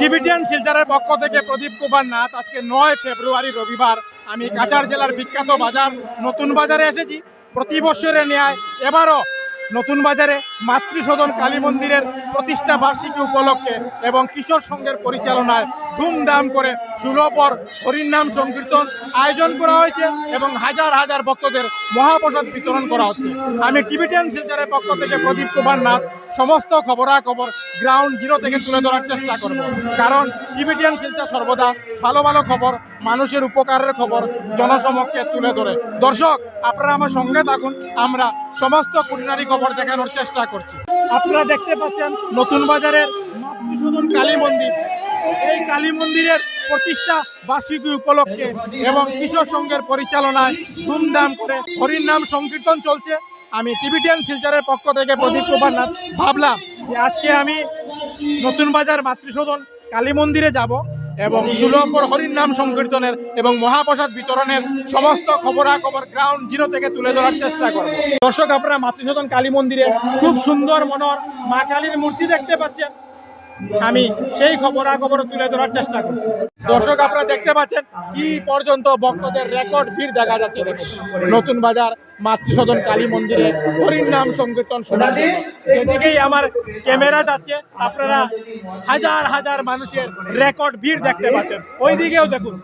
Tibetan শিলচরের পক্ষ থেকে প্রদীপ কুমার নাথ, আজকে নয় ফেব্রুয়ারি, রবিবার। আমি কাছাড় জেলার বিখ্যাত বাজার, নতুন বাজারে এসেছি। প্রতি বছরের ন্যায় এবারও নতুন বাজারে মাতৃসদন কালী মন্দিরের প্রতিষ্ঠা বার্ষিকী উপলক্ষে এবং কিশোর সংঘের পরিচালনায় ধুমধাম করে সুলভর হরিনাম সংকীর্তন আয়োজন করা হয়েছে এবং হাজার হাজার ভক্তদের মহাপ্রসাদ বিতরণ করা হচ্ছে। আমি টিবিটিয়ান শিলচরের পক্ষ থেকে প্রদীপ কুমার নাথ সমস্ত খবরাখবর গ্রাউন্ড জিরো থেকে তুলে ধরার চেষ্টা করব। কারণ টিবিটিয়ান শিলচর সর্বদা ভালো ভালো খবর, মানুষের উপকারের খবর জনসমক্ষে তুলে ধরে। দর্শক, আপনারা আমার সঙ্গে থাকুন, আমরা সমস্ত কুটিনারি খবর দেখানোর চেষ্টা করছি। আপনারা দেখতে পাচ্ছেন নতুন বাজারের কালী মন্দির। এই কালী মন্দিরের প্রতিষ্ঠা বার্ষিকী উপলক্ষে এবং কিশোর সংঘের পরিচালনায় ধুমধাম করে হরির নাম সংকীর্তন চলছে। আমি টিবিটিয়ান শিলচরের পক্ষ থেকে প্রদীপ কুমার নাথ ভাবলাম যে আজকে আমি নতুন বাজার মাতৃসদন কালী মন্দিরে যাব এবং সুলভর হরির নাম সংকীর্তনের এবং মহাপ্রসাদ বিতরণের সমস্ত খবরাখবর গ্রাউন্ড জিরো থেকে তুলে ধরার চেষ্টা করব। দর্শক, আপনারা মাতৃসদন কালী মন্দিরে খুব সুন্দর মনোর মা কালীর মূর্তি দেখতে পাচ্ছেন। আমি সেই খবরাখবর তুলে ধরার চেষ্টা করছি। দর্শক, আপনারা দেখতে পাচ্ছেন কি পর্যন্ত ভক্তদের রেকর্ড ভিড় দেখা যাচ্ছে নতুন বাজার, মাতৃসদন, কালী মন্দিরে, হরির নাম সংকীর্তন শোনার জন্য যেদিকেই আমার ক্যামেরা যাচ্ছে, আপনারা হাজার হাজার মানুষের রেকর্ড ভিড় দেখতে পাচ্ছেন। ওই দিকেও দেখুন।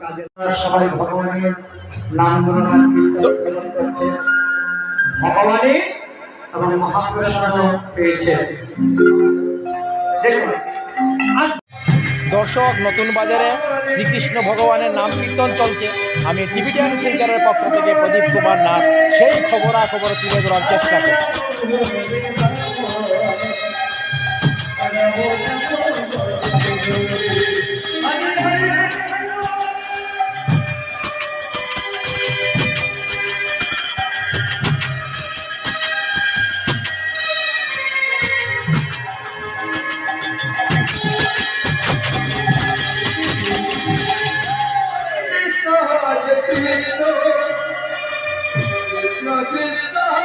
ভগবানের এবং পেয়েছে দেখুন দর্শক, নতুন বাজারে শ্রীকৃষ্ণ ভগবানের নাম কীর্তন চলছে। আমি টিভিটিয়ান সেন্টারের পক্ষ থেকে প্রদীপ কুমার নাথ। সেই খবরাখবর তুলে ধরার চেষ্টা করছি।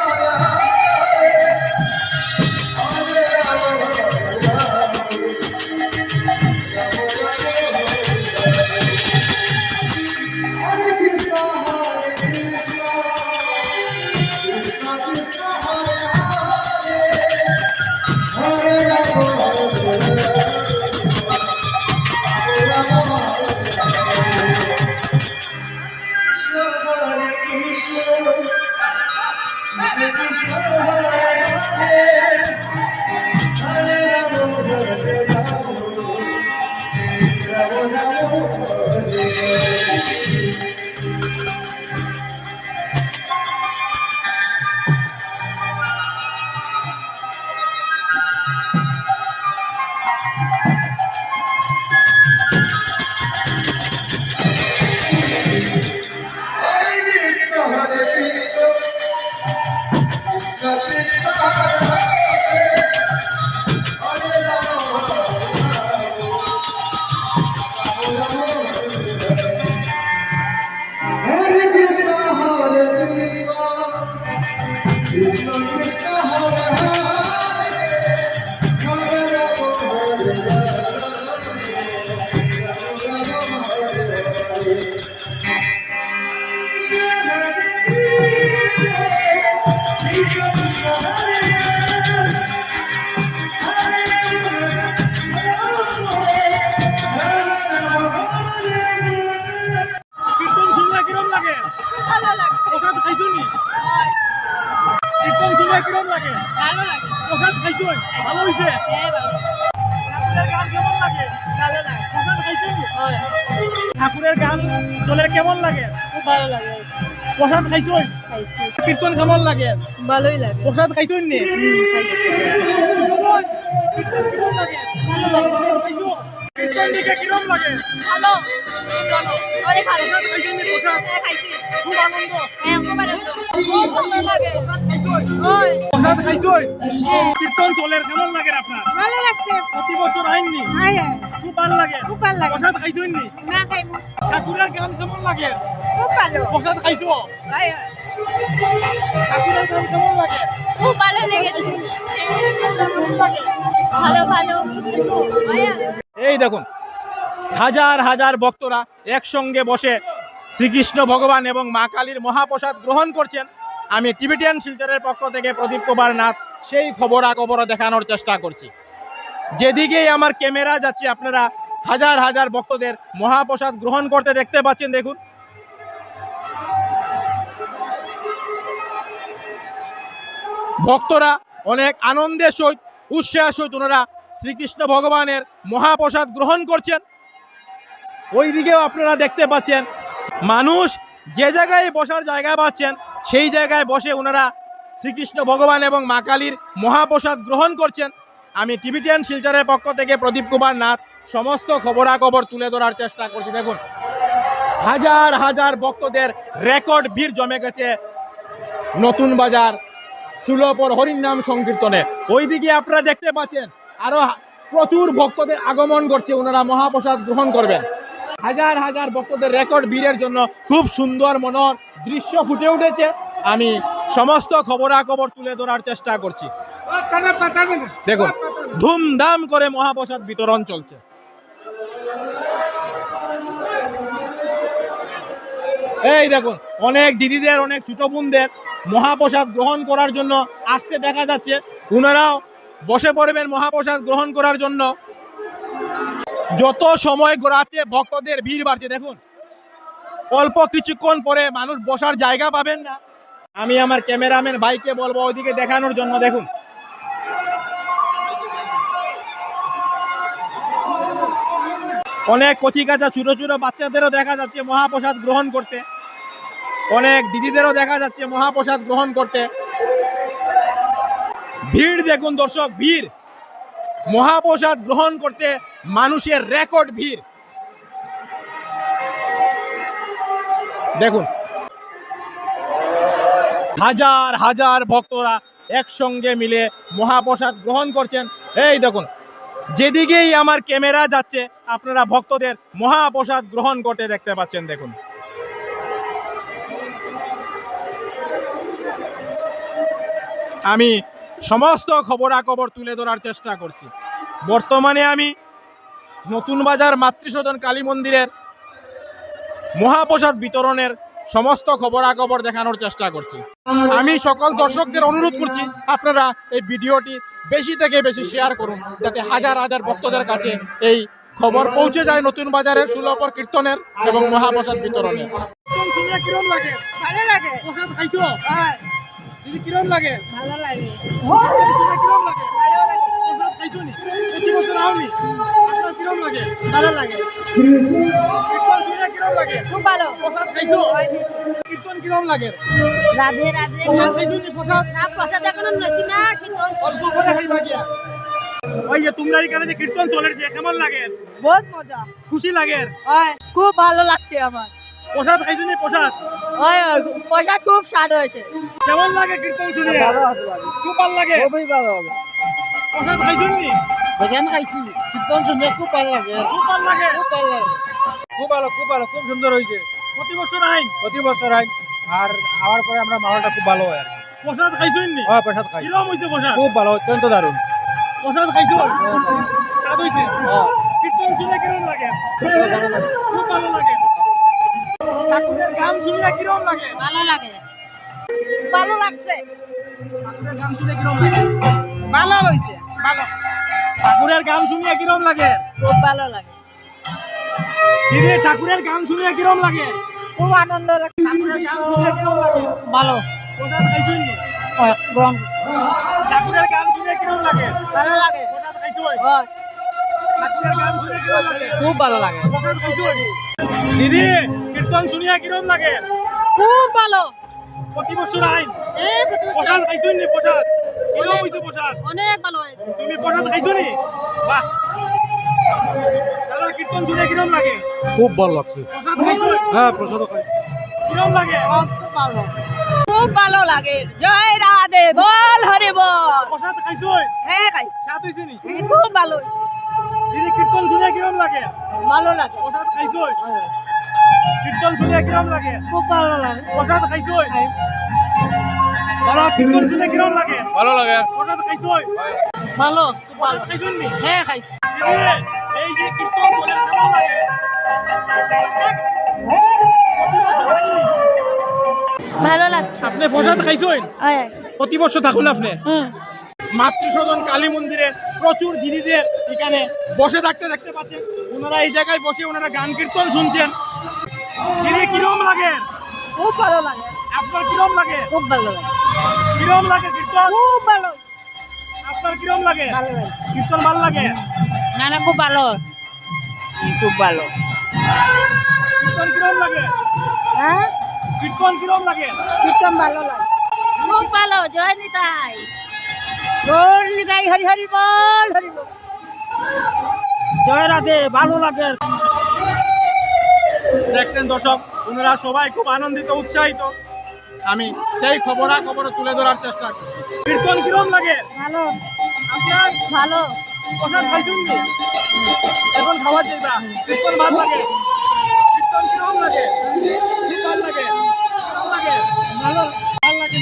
হরে প্রসাদ খাইছুন ভালো হইছে? হ্যাঁ ভালো ঠাকুরের গান কেমন লাগে? ভালো লাগে প্রসাদ খাইছুনি হয়। ঠাকুরের গান তোলের কেমন লাগে? খুব ভালো লাগে। প্রসাদ খাইছুন খাইছি। কীর্তন কেমন লাগে? ভালোই লাগে। প্রসাদ খাইছুন নি কীর্তন দিকে কিরম লাগে? ভালো। ভালো অনেক ভালো প্রসাদ নি প্রসাদ হ্যাঁ খাইছি। খুব আনন্দ। হ্যাঁ খুব আনন্দ। খুব ভালো লাগে। কীর্তন চলের কেমন লাগে আপনার? ভালো লাগছে। প্রতি বছর আইননি। হ্যাঁ হ্যাঁ খুব ভালো লাগে। খুব ভালো লাগে। প্রসাদ খাইছুন নি না খাইবো ঠাকুরের গান কেমন লাগে? খুব ভালো। প্রসাদ খাইছো? হয় ঠাকুরের গান কেমন লাগে? খুব ভালো লেগেছে। ভালো ভালো এই দেখুন, হাজার হাজার ভক্তরা একসঙ্গে বসে শ্রীকৃষ্ণ ভগবান এবং মা কালীর মহাপ্রসাদ গ্রহণ করছেন। আমি টিবিটিয়ান শিলচরের পক্ষ থেকে প্রদীপ কুমার নাথ সেই খবরাখবর দেখানোর চেষ্টা করছি। যেদিকেই আমার ক্যামেরা যাচ্ছে, আপনারা হাজার হাজার ভক্তদের মহাপ্রসাদ গ্রহণ করতে দেখতে পাচ্ছেন, দেখুন। ভক্তরা অনেক আনন্দের সহিত, উৎসাহের সহিত ওনারা শ্রীকৃষ্ণ ভগবানের মহাপ্রসাদ গ্রহণ করছেন। ওই দিকেও আপনারা দেখতে পাচ্ছেন, মানুষ যে জায়গায় বসার জায়গা পাচ্ছেন, সেই জায়গায় বসে ওনারা শ্রীকৃষ্ণ ভগবান এবং মা কালীর মহাপ্রসাদ গ্রহণ করছেন। আমি টিভিটিয়ান শিলচরের পক্ষ থেকে প্রদীপ কুমার নাথ, সমস্ত খবরাখবর তুলে ধরার চেষ্টা করছি। দেখুন, হাজার হাজার ভক্তদের রেকর্ড ভিড় জমে গেছে নতুন বাজার সুলভর হরিনাম সংকীর্তনে। ওইদিকে আপনারা দেখতে পাচ্ছেন আরও প্রচুর ভক্তদের আগমন করছে ওনারা মহাপ্রসাদ গ্রহণ করবেন। হাজার হাজার ভক্তদের রেকর্ড ভিড়ের জন্য খুব সুন্দর মনোহর দৃশ্য ফুটে উঠেছে। আমি সমস্ত খবরাখবর তুলে ধরার চেষ্টা করছি। দেখুন, ধুমধাম করে মহাপ্রসাদ বিতরণ চলছে। এই দেখুন, অনেক দিদিদের, অনেক ছোট বোনদের মহাপ্রসাদ গ্রহণ করার জন্য আসতে দেখা যাচ্ছে, ওনারাও বসে পড়বেন মহাপ্রসাদ গ্রহণ করার জন্য। যত সময় গড়াচ্ছে, ভক্তদের ভিড় বাড়ছে, দেখুন। অল্প কিছুক্ষণ পরে মানুষ বসার জায়গা পাবেন না। আমি আমার ক্যামেরাম্যান ভাইকে বলব ওইদিকে দেখানোর জন্য, দেখুন। অনেক কচি কাঁচা, ছোটো ছোট বাচ্চাদেরও দেখা যাচ্ছে মহাপ্রসাদ গ্রহণ করতে। অনেক দিদিদেরও দেখা যাচ্ছে মহাপ্রসাদ গ্রহণ করতে। ভিড় দেখুন দর্শক, ভিড়। মহাপ্রসাদ গ্রহণ করতে মানুষের রেকর্ড ভিড়। দেখুন। হাজার হাজার ভক্তরা একসঙ্গে মিলে মহাপ্রসাদ গ্রহণ করছেন। এই দেখুন, যেদিকেই আমার ক্যামেরা যাচ্ছে, আপনারা ভক্তদের মহাপ্রসাদ গ্রহণ করতে দেখতে পাচ্ছেন, দেখুন। আমি সমস্ত খবরাখবর তুলে ধরার চেষ্টা করছি। বর্তমানে আমি নতুন বাজার মাতৃসদন কালী মন্দিরের মহাপ্রসাদ বিতরণের সমস্ত খবরাখবর দেখানোর চেষ্টা করছি। আমি সকল দর্শকদের অনুরোধ করছি আপনারা এই ভিডিওটি বেশি থেকে বেশি শেয়ার করুন যাতে হাজার হাজার ভক্তদের কাছে এই খবর পৌঁছে যায় নতুন বাজারের সুলভর কীর্তনের এবং মহাপ্রসাদ বিতরণের। কিরম লাগে ভালো লাগে। হয়। দিদি কিরম লাগে? ভালো লাগে। কিরম লাগে প্রসাদ প্রতি বছর আওনি আপনার কিরম লাগে ভালো লাগে কীর্তন কিরম লাগে খুব ভালো। প্রসাদ খাইছো কীর্তন কিরম লাগে রাধে রাধে। প্রসাদ খাইছো নি প্রসাদ না প্রসাদ এখনও নসি না কিন্তু অল্প করে। খাইবা গিয়া ওই যে তোমরা এখানে যে কীর্তন চলে যে কেমন লাগে? বহুত মজা। খুশি লাগে? খুব ভালো লাগছে আমার। প্রসাদ খাইছো নি প্রসাদ? হয় প্রসাদ খুব স্বাদ হয়েছে। কেমন লাগে কীর্তন শুনে? খুব ভালো লাগে। খুবই ভালো হবে। প্রসাদ খাইছো নি ভজন খাইছি কীর্তন শুনে খুব ভালো লাগে। খুব ভালো লাগে। খুব ভালো লাগে। খুব ভালো খুব ভালো খুব সুন্দর হয়েছে। প্রতি বছর আইন? প্রতি বছর হয় আর খাওয়ার পরে আমরা মাহলটা খুব ভালো হয় আর প্রসাদ খাইছো নি হ্যাঁ প্রসাদ খাই কিরম হইছে প্রসাদ? খুব ভালো অত্যন্ত দারুণ। প্রসাদ খাইছো? স্বাদ হইছে? কীর্তন শুনে কিরম লাগে। খুব ভালো লাগে। ঠাকুরের গান শুনে কিরম লাগে? ভালো লাগে। ভালো লাগছে। ঠাকুরের গান শুনে কিরম লাগে? ভালো হয়েছে ভালো। ঠাকুরের গান শুনিয়ে কিরম লাগে? খুব ভালো লাগে। দিদি ঠাকুরের গান শুনিয়ে কিরম লাগে? খুব আনন্দ লাগে। ঠাকুরের গান শুনিয়ে কিরম লাগে? ভালো। খাইছেন ঠাকুরের গান শুনে কিরম লাগে? ভালো লাগে। খাইছো হয় খুব ভালো লাগে। দিদি কীর্তন শুনিয়া কিরম লাগে? খুব ভালো। প্রতি বছর আইন। এই প্রতি বছর প্রসাদ খাইছো নি প্রসাদ? কিরম অনেক- হইছে প্রসাদ? অনেক ভালো হয়েছে। তুমি প্রসাদ খাইছো নি? বাহ। দাদা কীর্তন শুনে কিরম লাগে? খুব ভালো লাগছে। প্রসাদ খাইছো? হ্যাঁ প্রসাদ কিরম লাগে? খুব ভালো। খুব ভালো লাগে। জয় রাধে বল হরে বল। প্রসাদ খাইছো? হ্যাঁ খাই স্বাদ হইছে নি? খুব ভালো দিদি কীর্তন শুনে কিরম লাগে? ভালো লাগে। প্রসাদ খাইছো কীর্তন শুনে কিরম লাগে? খুব ভালো লাগে। প্রসাদ খাইছো কিরম লাগে? ভালো লাগে। প্রসাদ ভালো হ্যাঁ, এই যে লাগছে। আপনি প্রসাদ খাইছেন প্রতি বছর থাকুন আপনি? মাতৃসদন কালী মন্দিরে প্রচুর দিদিদের এখানে বসে থাকতে দেখতে পাচ্ছেন। ওনারা এই জায়গায় বসে ওনারা গান কীর্তন শুনছেন। কিরম লাগে? খুব ভালো লাগে। আপনার কিরম লাগে? খুব ভালো লাগে। কিরম লাগে কীর্তন? খুব ভালো। আপনার কিরম লাগে? ভালো লাগে। কীর্তন ভালো লাগে? না না খুব ভালো। খুব ভালো। কীর্তন কিরম লাগে? হ্যাঁ? কীর্তন কিরম লাগে? কীর্তন ভালো লাগে। খুব ভালো জয় নিতাই। জয় নিতাই হরি হরি বল হরি বল। জয় রাধে ভালো লাগে দেখতেন দর্শক ওনারা সবাই খুব আনন্দিত উৎসাহিত। আমি সেই খবরা খবর তুলে ধরার চেষ্টা করি। কীর্তন কিরম লাগে? ভালো। আপনার? ভালো। প্রসাদ খাইছেন? এখন খাওয়া যাইবা কীর্তন ভালো লাগে? কীর্তন কিরম লাগে? ভালো লাগে? ভালো লাগে? ভালো। ভালো লাগে।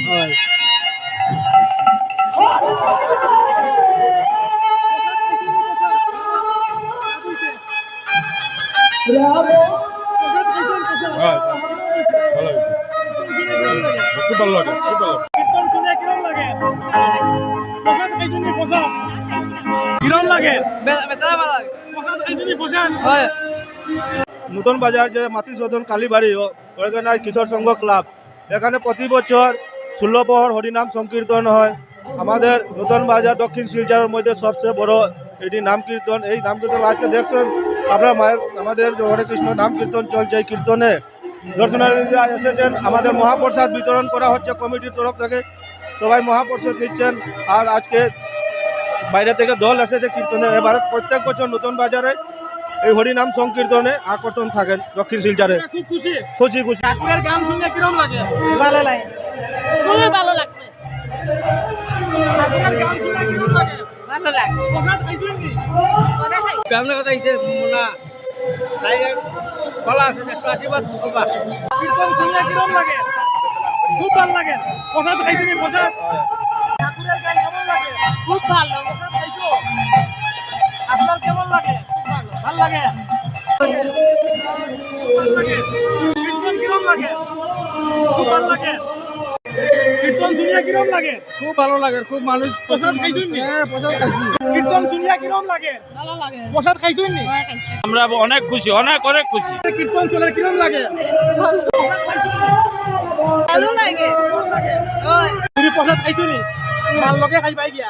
খুব ভালো লাগে খুব ভালো নতুন বাজার যে মাতৃসদন কালীবাড়ি অর্গানাইজ কিশোর সংঘ ক্লাব, এখানে প্রতি বছর ষোলো প্রহর হরিনাম সংকীর্তন হয়। আমাদের নতুন বাজার দক্ষিণ শিলচরের মধ্যে সবচেয়ে বড় এটি নাম কীর্তন এই নাম কীর্তন আজকে দেখছেন আপনার মায়ের আমাদের যে হরে কৃষ্ণ নাম কীর্তন চলছে এই কীর্তনে। দর্শনার্থীরা এসেছেন আমাদের মহাপ্রসাদ বিতরণ করা হচ্ছে কমিটির তরফ থেকে। সবাই মহাপ্রসাদ নিচ্ছেন আর আজকে বাইরে থেকে দল এসেছে কীর্তনে। এবার প্রত্যেক বছর নতুন বাজারে এই হরিনাম সংকীর্তনে আকর্ষণ থাকেন দক্ষিণ শিলচরে। খুব খুশি। খুশি খুশি। গান শুনে কিরম লাগে? ভালো লাগে। ভালো লাগছে। গান শুনে কিরম লাগে? ভালো লাগে। কেমন কথা হইছে মোনা। তাই কলা আছে একটু আশীর্বাদ করবা। কীর্তন শুনে কিরম লাগে? খুব ভালো লাগে। প্রসাদ খাইছেন নি প্রসাদ ঠাকুরের গান কেমন লাগে? খুব ভালো। আপনার কেমন লাগে? ভালো লাগে। কীর্তন কিরম লাগে? খুব ভালো লাগে। কীর্তন শুনিয়া কিরম লাগে? খুব ভালো লাগে খুব মানুষ প্রসাদ খাইছেন? হ্যাঁ প্রসাদ খাইছি। কীর্তন শুনিয়া কিরম লাগে? ভালো লাগে। প্রসাদ খাইছেন? নি আমরা অনেক খুশি অনেক অনেক খুশি। কীর্তন চলে কিরম লাগে? ভালো লাগে। তুমি প্রসাদ খাইছো নি মাল লগে খাই পাই গিয়া।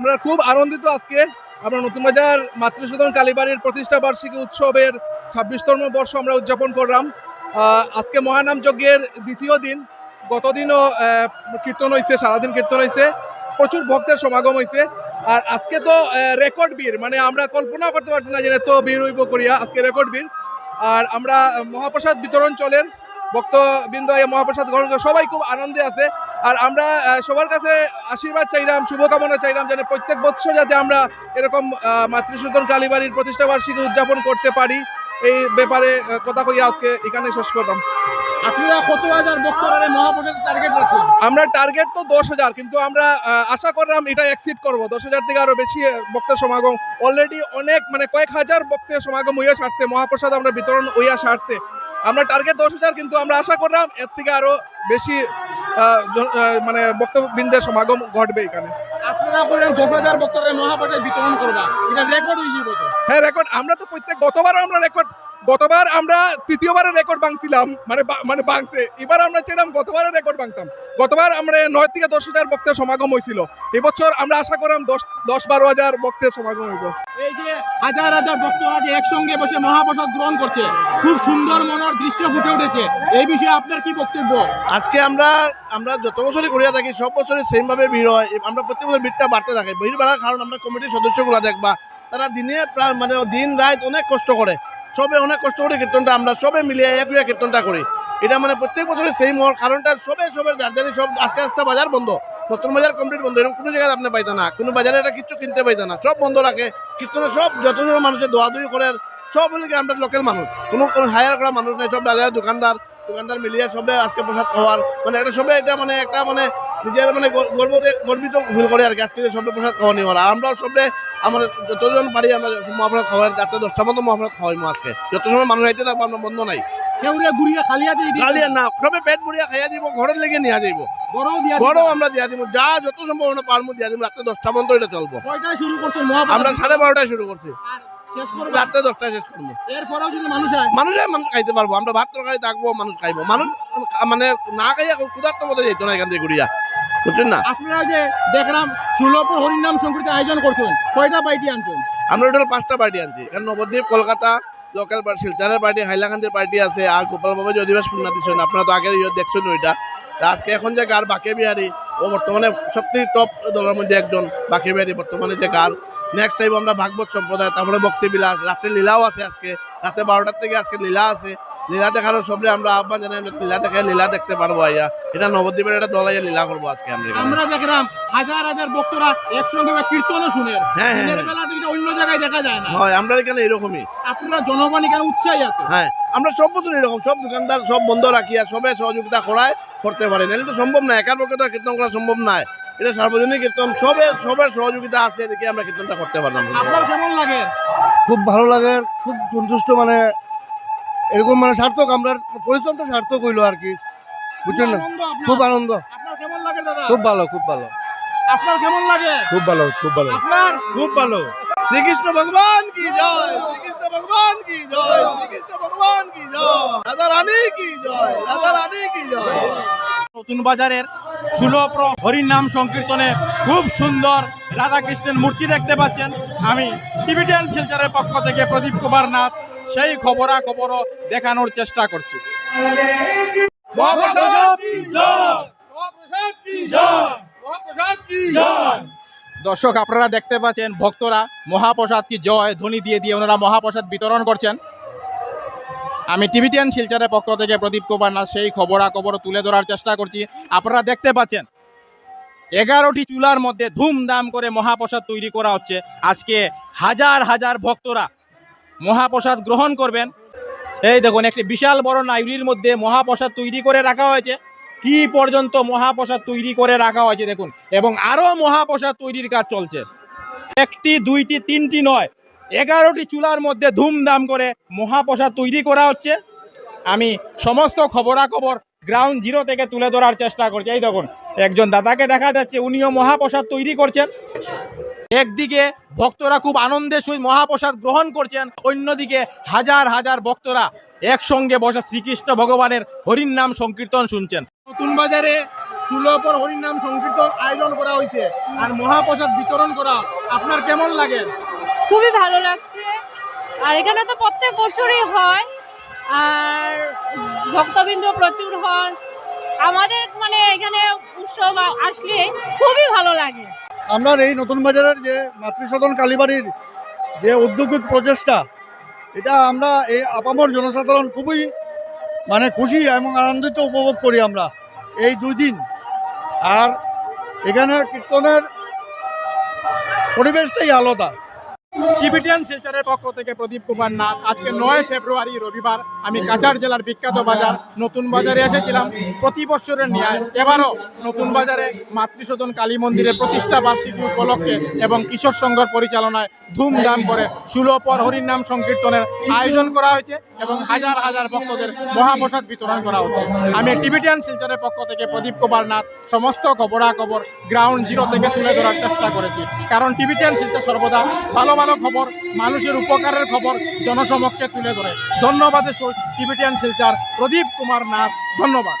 আমরা খুব আনন্দিত আজকে আমরা নতুন বাজার মাতৃসূদন কালীবাড়ির প্রতিষ্ঠা বার্ষিকী উৎসবের ছাব্বিশতম বর্ষ আমরা উদযাপন করলাম। আজকে মহানাম যজ্ঞের দ্বিতীয় দিন। গতদিনও কীর্তন হয়েছে সারাদিন কীর্তন হয়েছে প্রচুর ভক্তের সমাগম হয়েছে আর আজকে তো রেকর্ড বীর মানে আমরা কল্পনা করতে পারছি না যে এত বীর হইব করিয়া, আজকে রেকর্ড বীর আর আমরা মহাপ্রসাদ বিতরণ চলেন ভক্তবৃন্দ এই মহাপ্রসাদ গ্রহণ করে, সবাই খুব আনন্দে আছে। আর আমরা সবার কাছে আশীর্বাদ চাইলাম, শুভকামনা চাইলাম যেন প্রত্যেক বৎসর যাতে আমরা এরকম মাতৃসূদন কালীবাড়ির প্রতিষ্ঠা বার্ষিকী উদযাপন করতে পারি। এই ব্যাপারে কথা কইয়া আজকে এখানে শেষ করলাম। বক্তরা আমরা টার্গেট তো দশ হাজার কিন্তু আমরা আশা করলাম এটা এক্সিড করব। দশ হাজার থেকে আরও বেশি আহ, ভক্তের সমাগম। অলরেডি অনেক মানে কয়েক হাজার ভক্তের সমাগম হইয়া সারছে মহাপ্রসাদ আমরা বিতরণ হইয়া সারছে। আমরা টার্গেট দশ হাজার কিন্তু আমরা আশা করলাম এর থেকে আরও বেশি মানে বক্তবৃন্দের সমাগম ঘটবে এখানে। আপনারা করেন দশ হাজার বক্তরা মহাপ্রসাদ বিতরণ করবা। এটা রেকর্ড হয়ে যাবে হ্যাঁ রেকর্ড আমরা তো প্রত্যেক গতবারও আমরা রেকর্ড গতবার আমরা তৃতীয়বারের রেকর্ড ভাঙছিলাম। মানে মানে ভাঙছে। এবার আমরা চাইলাম গতবারের রেকর্ড ভাঙতাম। গতবার আমরা নয় থেকে দশ হাজার ভক্তের সমাগম হয়েছিল। এবছর আমরা আশা করলাম দশ দশ বারো হাজার ভক্তের সমাগম হইব। এই যে হাজার হাজার ভক্তরা যে একসঙ্গে বসে মহাপ্রসাদ গ্রহণ করছে খুব সুন্দর মনোর দৃশ্য ফুটে উঠেছে। এই বিষয়ে আপনার কি বক্তব্য? আজকে আমরা আমরা যত বছরই করিয়া থাকি সব বছরই সেম ভাবে ভিড় হয়। আমরা প্রত্যেক বছর ভিড়টা বাড়তে থাকে। ভিড় বাড়ার কারণ আমরা কমিটির সদস্যগুলো দেখবা। তারা দিনে প্রায় মানে দিন, রাত অনেক কষ্ট করে। সবে অনেক কষ্ট করে কীর্তনটা আমরা সবে মিলিয়ে এক কীর্তনটা করি। এটা মানে প্রত্যেক বছরের সেম হওয়ার কারণটা সবে সবে যার সব আস্তে আস্তে বাজার বন্ধ। নতুন বাজার কমপ্লিট বন্ধ। এরকম কোনো জায়গায় আপনি পাইতে না। কোনো বাজারে এটা কিচ্ছু কিনতে পাইতে না। সব বন্ধ রাখে। কীর্তনে সব যত জন মানুষের দোয়াদুই করে। সব হলে আমরা লোকের মানুষ। কোনো কোনো হায়ার করা মানুষ নেই। সব বাজারের দোকানদার। দোকানদার মিলিয়ে সবে আজকে প্রসাদ খাওয়ার। মানে এটা সবে এটা মানে একটা মানে নিজের মানে গর- গর্বতে গর্বিত ফিল করে আর কি। আজকে যে সবে প্রসাদ খাওয়া নিয়ে আর আমরাও সবে আমার যতজন পারি আমরা মহাপ্রসাদ খাওয়ার যাতে দশটা মতো মহাপ্রসাদ খাওয়াইমো আজকে। যত সময় মানুষ আইতে থাকব আমরা বন্ধ নাই। কেউরে গুড়িয়া খালিয়াতে ইডি খালিয়া না সবে পেট ভরিয়া খাইয়া দিব ঘরের লেগে নিয়ে যাইব। বড়ও দিয়া বড় আমরা দিয়া দিব যা যত সম্ভব আমরা দিয়া দিব। রাত্রে দশটা পর্যন্ত এটা চলবো। কয়টায় শুরু করছেন মহাপ্রসাদ? আমরা সাড়ে বারোটায় শুরু করছি। রাত্রে দশটায় শেষ করব। এরপরেও যদি মানুষ হয় মানুষে মানুষ খাইতে পারব আমরা ভাত তরকারি থাকব মানুষ খাইবো। মানুষ মানে না খাইয়া ক্ষুধার্ত মতো যেত না এখান থেকে ঘুরিয়া। বুঝছেন না? আপনারা যে দেখলাম সুলভ হরিনাম সংস্কৃতি আয়োজন করছেন। কয়টা বাইটি আনছেন? আমরা টোটাল পাঁচটা পার্টি আনছি। নবদ্বীপ কলকাতা লোকাল শিলচরের পার্টি হাইলাকান্দির পার্টি আছে আর গোপাল বাবা যে অধিবাস পুণ্যাতি সৈন্য আপনারা তো আগে ইয়ে দেখছেন ওইটা। আজকে এখন যে গার বাকে বিহারি ও বর্তমানে সবথেকে টপ দলের মধ্যে একজন বাকে বিহারি বর্তমানে যে গার নেক্সট টাইম আমরা ভাগবত সম্প্রদায় তারপরে ভক্তি বিলাস রাত্রে লীলাও আছে আজকে। রাতে বারোটার থেকে আজকে লীলা আছে। লীলা দেখারও সবরে আমরা আহ্বান জানাই যাতে লীলা দেখে লীলা দেখতে পারব আইয়া এটা নবদ্বীপের একটা দল আইয়া লীলা করব আজকে আমরা আমরা দেখলাম হাজার হাজার ভক্তরা একসঙ্গে বা কীর্তনও শুনেন হ্যাঁ, হ্যাঁ, হ্যাঁ। এটা অন্য জায়গায় দেখা যায় না। হয় আমরা এখানে এরকমই। আপনারা জনগণ এখানে উৎসাহী আছে। হ্যাঁ আমরা সব বছর এরকম সব দোকানদার সব বন্ধ রাখিয়া সবে সহযোগিতা করায় করতে পারে। নাহলে তো সম্ভব না একার পক্ষে তো কীর্তন করা সম্ভব নয় এটা সার্বজনীন কীর্তন। সবের সবের সহযোগিতা আছে দেখে আমরা কীর্তনটা করতে পারলাম। কেমন লাগে? খুব ভালো লাগে খুব সন্তুষ্ট মানে এরকম মানে সার্থক আমরা পরিশ্রমটা সার্থক হইল আর কি। বুঝছেন না? খুব আনন্দ। আপনার কেমন লাগে দাদা? খুব ভালো খুব ভালো। আপনার কেমন লাগে? খুব ভালো খুব ভালো। খুব ভালো। শ্রীকৃষ্ণ ভগবান কি জয়? শ্রীকৃষ্ণ ভগবান কি জয়? শ্রীকৃষ্ণ ভগবান কি জয়? রাধা রানী কি জয়? রাধা রানী কি জয়? নতুন বাজারের সুলভ হরিনাম সংকীর্তনে খুব সুন্দর রাধাকৃষ্ণের মূর্তি দেখতে পাচ্ছেন। আমি টিভিটিয়ান শিলচরের পক্ষ থেকে প্রদীপ কুমার নাথ, সেই খবরা খবরও দেখানোর চেষ্টা করছি। দর্শক, আপনারা দেখতে পাচ্ছেন ভক্তরা মহাপ্রসাদ কি জয়, ধ্বনি দিয়ে দিয়ে ওনারা মহাপ্রসাদ বিতরণ করছেন। আমি টিভিটিয়ান শিলচরের পক্ষ থেকে প্রদীপ কুমার নাথ সেই খবরা খবর তুলে ধরার চেষ্টা করছি। আপনারা দেখতে পাচ্ছেন, এগারোটি চুলার মধ্যে ধুমধাম করে মহাপ্রসাদ তৈরি করা হচ্ছে। আজকে হাজার হাজার ভক্তরা মহাপ্রসাদ গ্রহণ করবেন। এই দেখুন, একটি বিশাল বড় নাইরির মধ্যে মহাপ্রসাদ তৈরি করে রাখা হয়েছে। কি পর্যন্ত মহাপ্রসাদ তৈরি করে রাখা হয়েছে দেখুন। এবং আরও মহাপ্রসাদ তৈরির কাজ চলছে। একটি, দুইটি, তিনটি নয়, এগারোটি চুলার মধ্যে ধুমধাম করে মহাপ্রসাদ তৈরি করা হচ্ছে। আমি সমস্ত খবরাখবর গ্রাউন্ড জিরো থেকে তুলে ধরার চেষ্টা করছি। এই দেখুন, একজন দাদাকে দেখা যাচ্ছে, উনিও মহাপ্রসাদ তৈরি করছেন। একদিকে ভক্তরা খুব আনন্দের সহিত মহাপ্রসাদ গ্রহণ করছেন, অন্যদিকে হাজার হাজার ভক্তরা একসঙ্গে বসে শ্রীকৃষ্ণ ভগবানের হরির নাম সংকীর্তন শুনছেন। নতুন বাজারে সুলভর হরির নাম সংকীর্তন আয়োজন করা হয়েছে। আর মহাপ্রসাদ বিতরণ করা আপনার কেমন লাগে? খুবই ভালো লাগছে। আর এখানে তো প্রত্যেক বছরই হয়। আর ভক্তবৃন্দ প্রচুর হন। আমাদের মানে এখানে উৎসব আসলে খুবই ভালো লাগে। আমরা এই নতুন বাজারের যে মাতৃসদন কালীবাড়ির যে উদ্যোগিক প্রচেষ্টা এটা আমরা এই আপামর জনসাধারণ খুবই মানে খুশি এবং আনন্দিত উপভোগ করি আমরা এই দুই দিন আর এখানে কীর্তনের পরিবেশটাই আলাদা। টিবিটিয়ান শিলচরের পক্ষ থেকে প্রদীপ কুমার নাথ। আজকে নয় ফেব্রুয়ারি, রবিবার আমি কাছাড় জেলার বিখ্যাত বাজার নতুন বাজারে এসেছিলাম। প্রতি বছরের ন্যায় এবারও নতুন বাজারে মাতৃসদন কালী মন্দিরের প্রতিষ্ঠা বার্ষিকী উপলক্ষে এবং কিশোর সংঘর পরিচালনায় ধুমধাম করে সুলপর হরির নাম সংকীর্তনের আয়োজন করা হয়েছে এবং হাজার হাজার ভক্তদের মহাপ্রসাদ বিতরণ করা হচ্ছে। আমি টিবিটিয়ান শিলচরের পক্ষ থেকে প্রদীপ কুমার নাথ সমস্ত খবরাখবর গ্রাউন্ড জিরো থেকে তুলে ধরার চেষ্টা করেছি। কারণ টিবিটিয়ান শিলচর সর্বদা ভালো ভালো খবর, মানুষের উপকারের খবর জনসমক্ষে তুলে ধরে। ধন্যবাদ টিবিটিয়ান শিলচর, প্রদীপ কুমার নাথ, ধন্যবাদ।